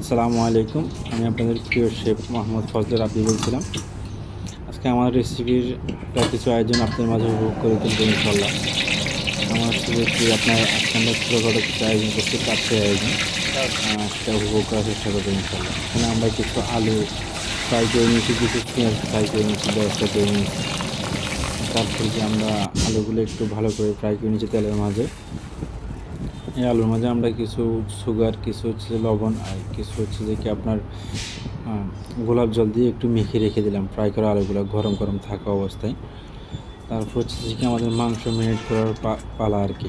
আসসালামু আলাইকুম। আমি আপনাদের প্রিয় শেফ মোহাম্মদ ফজল রাব্বি বলছিলাম। আজকে আমার রেসিপির কিছু আয়োজন আপনাদের মাঝে উপভোগ করে তুলবো ইনশাল্লাহ আমার যে আপনার আজকে ছোটোখাটো কিছু আয়োজন করছি কাছে আয়োজন। সেটা উপভোগ করার চেষ্টা করব ইনশাল্লাহ এখানে আমরা কিছু আলু ফ্রাই করে নিয়েছি, কিছু পেঁয়াজ ফ্রাই করে নিয়েছি, ব্যবসা করে নিয়েছি। তারপর আমরা আলুগুলো একটু ভালো করে ফ্রাই করে নিয়েছি তেলের মাঝে। এই আলুর মাঝে আমরা কিছু সুগার কিছু হচ্ছে যে লবণ আর কিছু হচ্ছে যে কি আপনার গোলাপ জল দিয়ে একটু মেখে রেখে দিলাম ফ্রাই করা আলুগুলো গরম গরম থাকা অবস্থায়। তারপর হচ্ছে যে কি আমাদের মাংস মেরিনেট করার পা- পালা আর কি।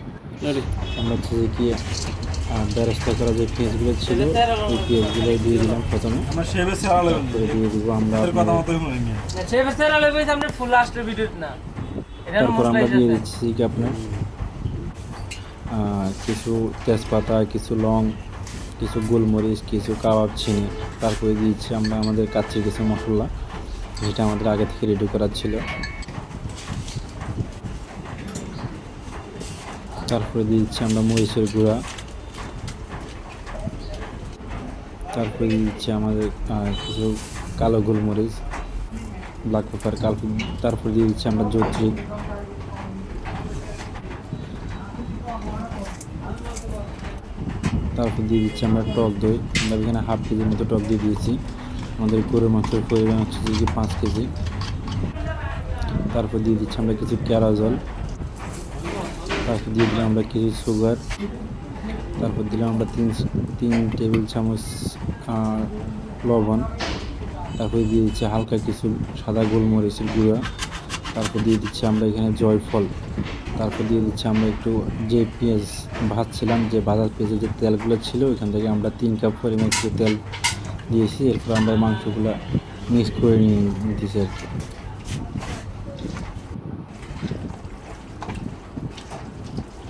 আমরা হচ্ছে যে কি আহ, করা যে পেঁয়াজগুলো ছিল ওই পেঁয়াজগুলো দিয়ে দিলাম প্রথমে। তারপরে দিয়ে দিব আমরা তারপর আমরা দিয়ে দিচ্ছি কি আপনার? কিছু তেজপাতা, কিছু লং, কিছু গোলমরিচ, কিছু কাবাব, চিনি, তারপরে দিয়েছি আমরা আমাদের কাছে কিছু মশলা, যেটা আমাদের আগে থেকে রেডি করা ছিল। তারপরে দিয়ে দিচ্ছি আমরা মরিচের গুঁড়া। তারপরে দিচ্ছি আমাদের কিছু কালো গোলমরিচ ব্ল্যাক পেপার কাল তারপর দিয়ে দিচ্ছি আমরা জৈত্রী তারপর দিয়ে দিচ্ছি আমরা টক দই। আমরা এখানে হাফ কেজির মতো টক দিয়ে দিয়েছি। আমাদের গরুর মাংসের পরিমাণ হচ্ছে যে পাঁচ কেজি। তারপর দিয়ে দিচ্ছি আমরা কিছু ক্যারা জল। তারপর দিয়ে দিলাম আমরা কিছু সুগার। তারপর দিলাম আমরা তিন তিন টেবিল চামচ লবণ। তারপরে দিয়ে দিচ্ছি হালকা কিছু সাদা গোলমরিচের গুঁড়া। তারপর দিয়ে দিচ্ছি আমরা এখানে জয়ফল তারপর দিয়ে দিচ্ছি আমরা একটু যে পেঁয়াজ ভাজছিলাম যে ভাজা পেঁয়াজের যে তেলগুলো ছিল ওইখান থেকে আমরা তিন কাপ পরিমাণ কিছু তেল দিয়েছি। এরপর আমরা মাংসগুলো মিক্স করে নিয়ে নিতেছি আর কি।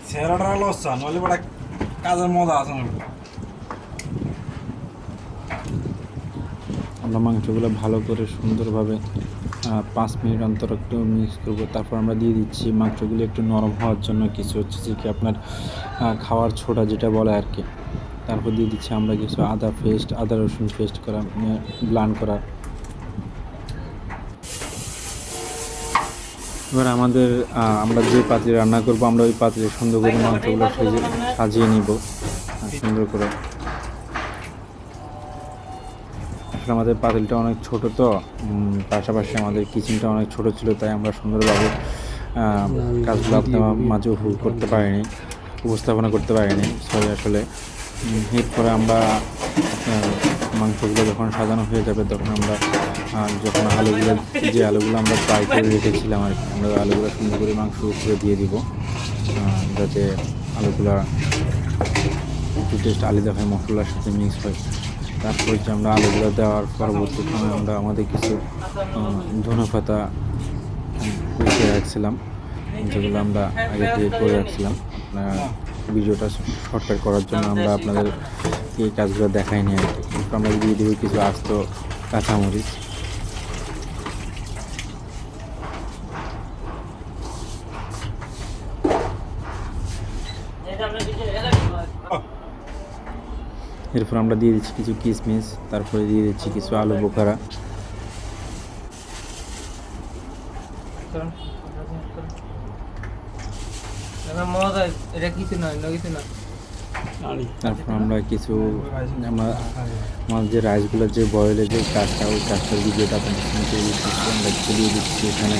সেরাটা হলো লসা বড় কাজের মজা আছে আমরা মাংসগুলো ভালো করে সুন্দরভাবে পাঁচ মিনিট অন্তর একটু মিক্স করব। তারপর আমরা দিয়ে দিচ্ছি মাংসগুলো একটু নরম হওয়ার জন্য কিছু হচ্ছে যে কি আপনার খাওয়ার ছোটা যেটা বলে আর কি। তারপর দিয়ে দিচ্ছি আমরা কিছু আদা পেস্ট আদা রসুন পেস্ট করা ব্লান করা। এবার আমাদের আমরা যে পাত্রে রান্না করব, আমরা ওই পাত্রে সুন্দর করে মাংসগুলো সাজিয়ে নিব। সুন্দর করে। আসলে আমাদের পাতিলটা অনেক ছোট তো। পাশাপাশি আমাদের কিচেনটা অনেক ছোট ছিল তাই আমরা সুন্দরভাবে কাজগুলো আপনার মাঝে উপভোগ করতে পারিনি উপস্থাপনা করতে পারিনি সবাই আসলে। এরপরে আমরা আপনার মাংসগুলো যখন সাজানো হয়ে যাবে তখন আমরা যখন আলুগুলো যে আলুগুলো আমরা ফ্রাই করে রেখেছিলাম আর কি আমরা আলুগুলো সুন্দর করে মাংস উপরে দিয়ে দিব যাতে আলুগুলা একটু টেস্ট আলাদা হয় মশলার সাথে মিক্স হয়। তারপর যে আমরা আলুগুলো দেওয়ার পরবর্তী সময় আমরা আমাদের কিছু ধনে পাতা কুচিয়ে রাখছিলাম, যেগুলো আমরা আগে থেকে করে রাখছিলাম। ভিডিওটা শর্টকাট করার জন্য আমরা আপনাদের এই কাজগুলো দেখাইনি আর কি। আমরা দিয়ে কিছু আসতো কাঁচামরিচ এটা আমরা কিছু এটা এরপর আমরা দিয়ে দিচ্ছি কিছু কিশমিশ তারপরে দিয়ে দিচ্ছি কিছু আলু বোখারা। তারপর আমরা কিছু আমরা যে রাইসগুলোর যে বয়েলের যে কাজটা, ওই কাজটার ভিডিওটা আমরা কিছু দিয়ে দিচ্ছি এখানে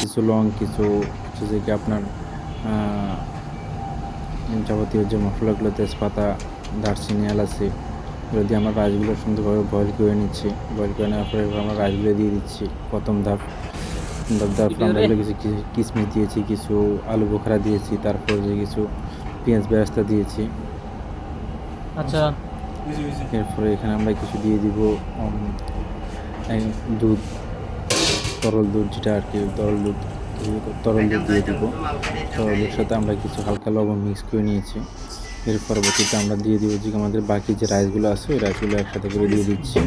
কিছু লং, কিছু যে কি আপনার যাবতীয় যে মশলাগুলো, তেজপাতা দারচিনি এলাচি এগুলো দিয়ে আমরা রাইসগুলো সুন্দরভাবে বয়েল করে নিচ্ছি বয়েল করে নেওয়ার পরে আমরা রাইসগুলো দিয়ে দিচ্ছি প্রথম ধাপ। ধাপ ধাপ আমরা কিছু কি- কিশমিশ দিয়েছি কিছু আলু বোখরা দিয়েছি তারপর যে কিছু পেঁয়াজ বেরাস্তা দিয়েছি। আচ্ছা। এরপরে এখানে আমরা কিছু দিয়ে দিব দুধ তরল দুধ যেটা আর কি তরল দুধ তরল দুধ দিয়ে দিব। তরল দুধের সাথে আমরা কিছু হালকা লবণ মিক্স করে নিয়েছি। এর পরবর্তীতে আমরা দিয়ে দিব যে আমাদের বাকি যে রাইসগুলো আছে, ওই রাইসগুলো একসাথে করে দিয়ে দিচ্ছি।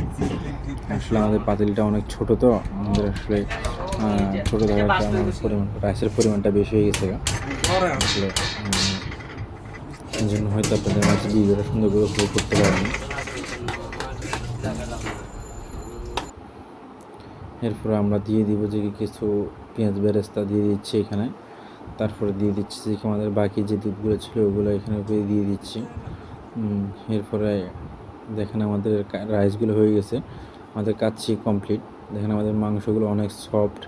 আসলে আমাদের পাতিলটা অনেক ছোট তো, আমাদের আসলে ছোটো ধরার কারণে পরিমাণ, রাইসের পরিমাণটা বেশি হয়ে গেছে আসলে এই জন্য হয়তো আপনাদের মাঝে ভিডিওটা সুন্দর করে উপভোগ করতে পারেন। এরপরে আমরা দিয়ে দিব যে কিছু পেঁয়াজ বেরেস্তা দিয়ে দিচ্ছি এখানে। তারপরে দিয়ে দিচ্ছি যে আমাদের বাকি যে দুধগুলো ছিল ওগুলো এখানে উপরে দিয়ে দিচ্ছি। এরপরে দেখেন আমাদের রাইসগুলো হয়ে গেছে। আমাদের কাচ্ছি কমপ্লিট দেখেন আমাদের মাংসগুলো অনেক সফট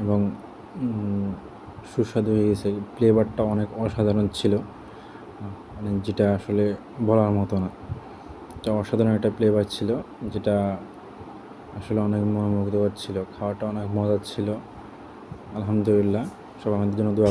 এবং সুস্বাদু হয়ে গেছে। ফ্লেভারটা অনেক অসাধারণ ছিল। মানে যেটা আসলে বলার মতো না। এটা অসাধারণ একটা ফ্লেভার ছিল, যেটা আসলে অনেক মনোমুগ্ধকর ছিল। খাওয়াটা অনেক মজার ছিল। আলহামদুলিল্লাহ। সব আমাদের জন্য দোয়া